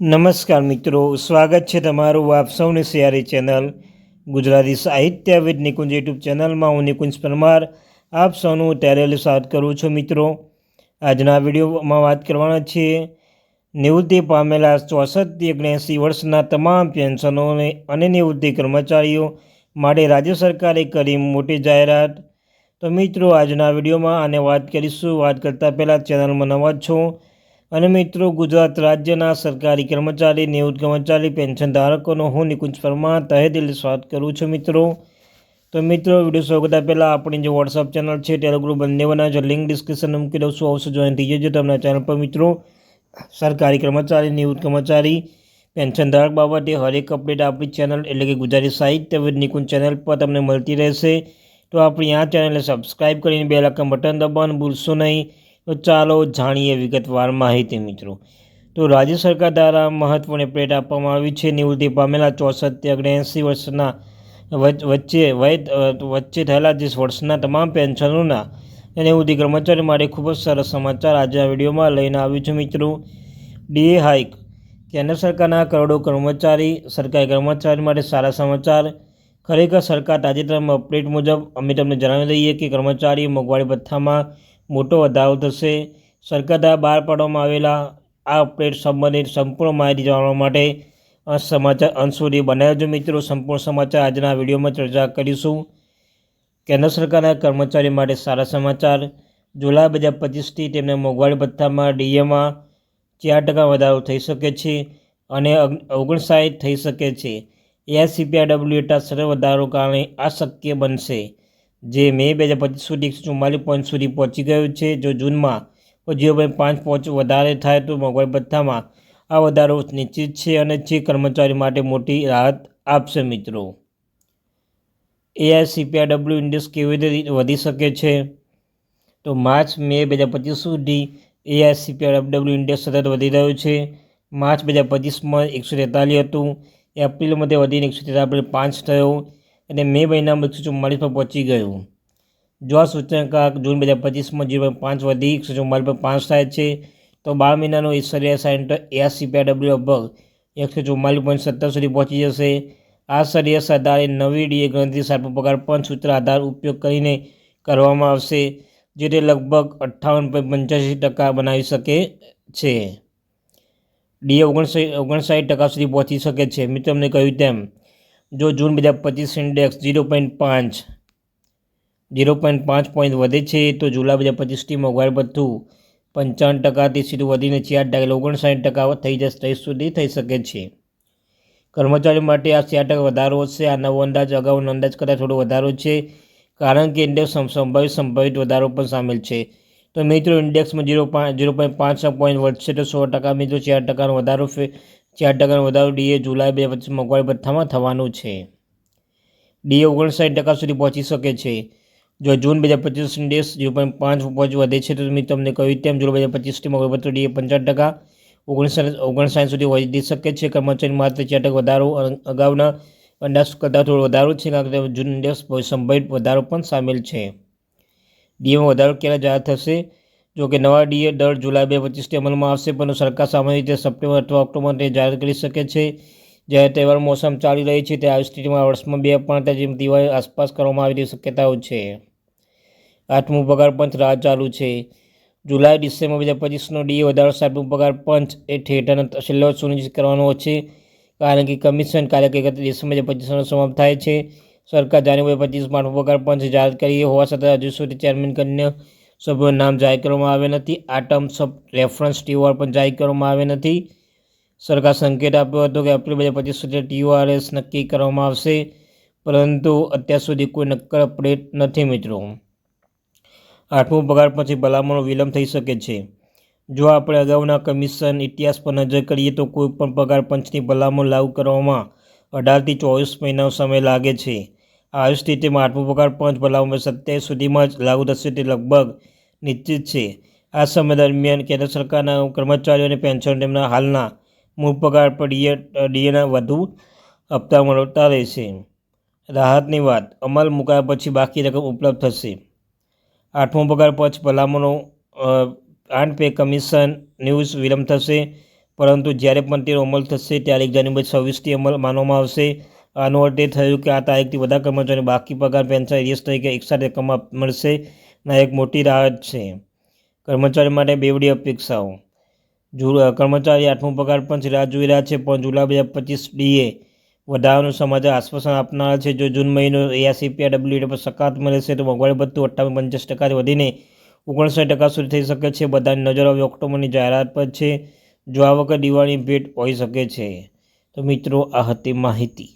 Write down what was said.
નમસ્કાર મિત્રો, સ્વાગત છે તમારું આપ સૌની સિયારી ચેનલ ગુજરાતી સાહિત્યવિદ નિકુંજ યુટ્યુબ ચેનલમાં. હું નિકુંજ પરમાર આપ સૌનું ત્યારે સ્વાગત કરું છું મિત્રો. આજના વિડીયોમાં વાત કરવાના છીએ નિવૃત્તિ પામેલા ચોસઠથી ઓગણએંસી વર્ષના તમામ પેન્શનોને અને નિવૃત્તિ કર્મચારીઓ માટે રાજ્ય સરકારે કરી મોટી જાહેરાત. તો મિત્રો, આજના વિડીયોમાં આને વાત કરીશું. વાત કરતાં પહેલાં ચેનલમાં નવા છો અને મિત્રો, ગુજરાત રાજ્યના સરકારી કર્મચારી, નિવૃત્ત કર્મચારી, પેન્શન ધારકોનો હું નિકુંજ પરમાર તહે દિલ સ્વાગત કરું છું, મિત્રો. તો મિત્રો, વીડિયો શરૂ પહેલાં આપણી જે વોટ્સઅપ ચેનલ છે ટેલિગ્રુપ બંને બનાવે લિંક ડિસ્ક્રિપ્શન મૂકી દઉં છું. અવશ્ય જોઈન થઈ જજો તમને ચેનલ પર, મિત્રો. સરકારી કર્મચારી, નિવૃત્ત કર્મચારી, પેન્શન ધારક બાબતે હરેક અપડેટ આપણી ચેનલ એટલે કે ગુજરાતી સાહિત્ય વિદ નિકુંજ ચેનલ પર તમને મળતી રહેશે. તો આપણી આ ચેનલને સબસ્ક્રાઈબ કરીને બે લાખ બટન દબાવવાનું ભૂલશો નહીં. તો ચાલો જાણીએ વિગતવાર માહિતી મિત્રો. તો રાજ્ય સરકાર દ્વારા મહત્વની અપડેટ આપવામાં આવી છે. નિવૃત્તિ પામેલા ચોસઠથી ઓગણએંસી વર્ષના વચ્ચે વય વચ્ચે થયેલા જે વર્ષના તમામ પેન્શનોના નિવૃત્તિ કર્મચારી માટે ખૂબ જ સરસ સમાચાર આજે આ વિડીયોમાં લઈને આવ્યું છે મિત્રો. D A hike. કેન્દ્ર સરકારના કરોડો કર્મચારી, સરકારી કર્મચારી માટે સારા સમાચાર. ખરેખર સરકાર તાજેતરમાં અપડેટ મુજબ અમે તમને જણાવી દઈએ કે કર્મચારી મોંઘવારી ભથ્થામાં મોટો વધારો થશે. સરકાર દ્વારા બહાર પાડવામાં આવેલા આ અપડેટ સંબંધિત સંપૂર્ણ માહિતી જાણવા માટે સમાચાર અંશ સુધી બનાવજો મિત્રો, સંપૂર્ણ સમાચાર આજના વિડીયોમાં ચર્ચા કરીશું. કેન્દ્ર સરકારના કર્મચારી માટે સારા સમાચાર. જુલાઈ બે હજાર પચીસથી તેમને મોંઘવારી ભથ્થામાં ડીએમાં ચાર ટકા વધારો થઈ શકે છે અને ઓગણસાઠ થઈ શકે છે. એઆઈસીપીઆઈડબ્લ્યુ હેઠળ સરળ વધારો કારણે આ શક્ય બનશે. જે મે બે હજાર પચીસ સુધી એકસો ચુમ્માલીસ પોઈન્ટ સુધી પહોંચી ગયું છે. જો જૂનમાં જીરો પોઈન્ટ પાંચ પહોંચ વધારે થાય તો મોંઘવારી ભથ્થામાં આ વધારો નિશ્ચિત છે અને જે કર્મચારી માટે મોટી રાહત આપશે મિત્રો. એઆઈસીપીઆઈડબ્લ્યુ ઇન્ડેક્સ કેવી રીતે વધી શકે છે? તો માર્ચ મે બે હજાર પચીસ સુધી એઆઈસીપીઆઈડબ્લ્યુ ઇન્ડેક્સ સતત વધી રહ્યો છે. માર્ચ બે હજાર પચીસમાં એકસો તેતાલીસ હતું. એપ્રિલમાં તે વધીને એકસો તેતાલીસ પાંચ થયો. અને મે મહિનામાં એકસો ચુમ્માલીસ પર પહોંચી ગયું. જો આ સૂચકાંક જૂન બે હજાર પચીસમાં જીરો પાંચ વધી એકસો ચુમ્માલીસ પર પાંચ થાય છે, તો બાર મહિનાનો સરેરાશ સેન્ટર એસી પીડબ્લ્યુ લગભગ એકસો ચુમ્માલીસ પોઈન્ટ સત્તર સુધી પહોંચી જશે. આ સરેરાશ આધારે નવી ડીએ ગણતરી સાતમો પગાર પણ સૂત્ર આધાર ઉપયોગ કરીને કરવામાં આવશે, જે તે લગભગ અઠ્ઠાવન પોઈન્ટ પંચ્યાસી ટકા બનાવી શકે છે. ડીએ ઓગણસાઠ ઓગણસાઠ ટકા સુધી પહોંચી શકે છે. મેં તમને કહ્યું તેમ જો જૂન બે હજાર પચીસ ઇન્ડેક્સ ઝીરો પોઈન્ટ પાંચ ઝીરો પોઈન્ટ પાંચ પોઈન્ટ વધે છે, તો જુલાઈ બે હજાર પચીસથી મોંઘવારી ભથ્થું પંચાવન ટકાથી સીધું વધીને ચાર ટકા ઓગણસાઠ ટકા થઈ જશે થઈ સુધી થઈ શકે છે. કર્મચારીઓ માટે આ ચાર ટકા વધારો હશે આ નવો અંદાજ, અગાઉનો અંદાજ કરતાં થોડો વધારો છે, કારણ કે ઇન્ડેક્સ સંભવિત સંભવિત વધારો પણ સામેલ છે. તો મિત્રો ઇન્ડેક્સમાં ઝીરો પાંચ ઝીરો પોઈન્ટ પાંચ પોઈન્ટ વધશે, તો સો ટકા મિત્રો ચાર ટકાનો વધારો ચાર ટકાનો વધારો ડીએ જુલાઈ બે પચીસ મોંઘવારી ભથ્થામાં થવાનું છે. ડીએ ઓગણસાઠ ટકા સુધી પહોંચી શકે છે. જો જૂન બે હજાર પચીસ ડીએ ઝીરો પોઈન્ટ પાંચ પહોંચ વધે છે તો મેં તમને કહ્યું તેમ જુલાઈ બે હજાર પચીસથી મોંઘવારી ભથ્થો ડીએ પંચાવન ટકા ઓગણસાઠ ઓગણસાઠ સુધી વધી શકે છે. કર્મચારી માત્ર ચાર ટકા વધારો અગાઉના અંદાજ કરતાં થોડો વધારો છે કારણ કે જૂન ઇન્ડેક્સ સંભવિત વધારો પણ સામેલ છે. ડીએમાં વધારો ક્યારે જાહેર થશે? જો કે નવા ડીએ દર જુલાઈ બે પચીસથી અમલમાં આવશે, પરંતુ સરકાર સામાન્ય રીતે સપ્ટેમ્બર અથવા ઓક્ટોબરને જાહેર કરી શકે છે. જ્યારે તહેવાર મોસમ ચાલી રહી છે તે આવી સ્થિતિમાં વર્ષમાં બે પણ જેમ દિવાળી આસપાસ કરવામાં આવી તેવી શક્યતાઓ છે. આઠમું પગાર પંચ રાહ ચાલુ છે. જુલાઈ, ડિસેમ્બર બે હજાર પચીસનો ડીએ વધારો સાતમું પગાર પંચ એ થિયેટરના છેલ્લો સુનિશ્ચિત કરવાનો છે. કારણ કે કમિશન કાર્યક્રમ ડિસેમ્બર બે પચીસનો સમાપ્ત થાય છે. સરકાર જાન્યુઆરી પચીસમાં આઠમું પગાર પંચ જાહેર કરી હોવા છતાં હજુ સુધી ચેરમેન કન્યા સભ્યોનું નામ જાહેર કરવામાં આવે નથી. આ ટર્મ્સ ઓફ રેફરન્સ ટીઓઆર પણ જાહેર કરવામાં આવે નથી. સરકાર સંકેત આપ્યો હતો કે એપ્રિલ બે હજાર પચીસ સુધી ટીઓઆરએસ નક્કી કરવામાં આવશે. પરંતુ અત્યાર સુધી કોઈ નક્કર અપડેટ નથી મિત્રો. આઠમું પગાર પછી ભલામણો વિલંબ થઈ શકે છે. જો આપણે અગાઉના કમિશન ઇતિહાસ પર નજર કરીએ તો કોઈ પણ પગાર પંચની ભલામણ લાગુ કરવામાં અઢારથી ચોવીસ મહિનાનો સમય લાગે છે. આવી સ્થિતિમાં આઠમો પગાર પંચ ભલામણ સત્યાવીસ સુધીમાં જ લાગુ થશે તે લગભગ નિશ્ચિત છે. આ સમય દરમિયાન કેન્દ્ર સરકારના કર્મચારીઓને પેન્શન તેમના હાલના મૂળ પગાર પર ડીએ, ડીએના વધુ હપ્તા મળતા રહેશે. રાહતની વાત, અમલ મુકાયા પછી બાકી રકમ ઉપલબ્ધ થશે. આઠમો પગાર પંચ ભલામણો આઠ પે કમિશન ન્યૂઝ વિલંબ થશે, પરંતુ જ્યારે પણ તેનો અમલ થશે ત્યારે એક જાન્યુઆરી છવ્વીસથી અમલ માનવામાં આવશે. આનો અર્થ એ થયું કે આ તારીખથી બધા કર્મચારીઓને બાકી પગાર, પેન્શન એરિયસ તરીકે એકસાથે રકમ મળશે ના એક મોટી રાહત છે. કર્મચારી માટે બેવડી અપેક્ષાઓ. કર્મચારી આઠમો પગાર પણ રાહ જોઈ રહ્યા છે, પણ જુલાઈ બે હજાર પચીસ ડીએ વધારાનું સમાચાર આશ્વાસન આપનારા છે. જો જૂન મહિનો એઆરસીપીઆર ડબલ્યુ પર સકારાત્મક રહેશે તો મોંઘવારી ભથ્થું અઠ્ઠાવન પંચાસ ટકાથી વધીને ઓગણસાઠ ટકા સુધી થઈ શકે છે. બધાની નજર હવે ઓક્ટોબરની જાહેરાત પર છે. જો આ વખત દિવાળીની ભેટ હોઈ શકે છે. તો મિત્રો, આ હતી માહિતી.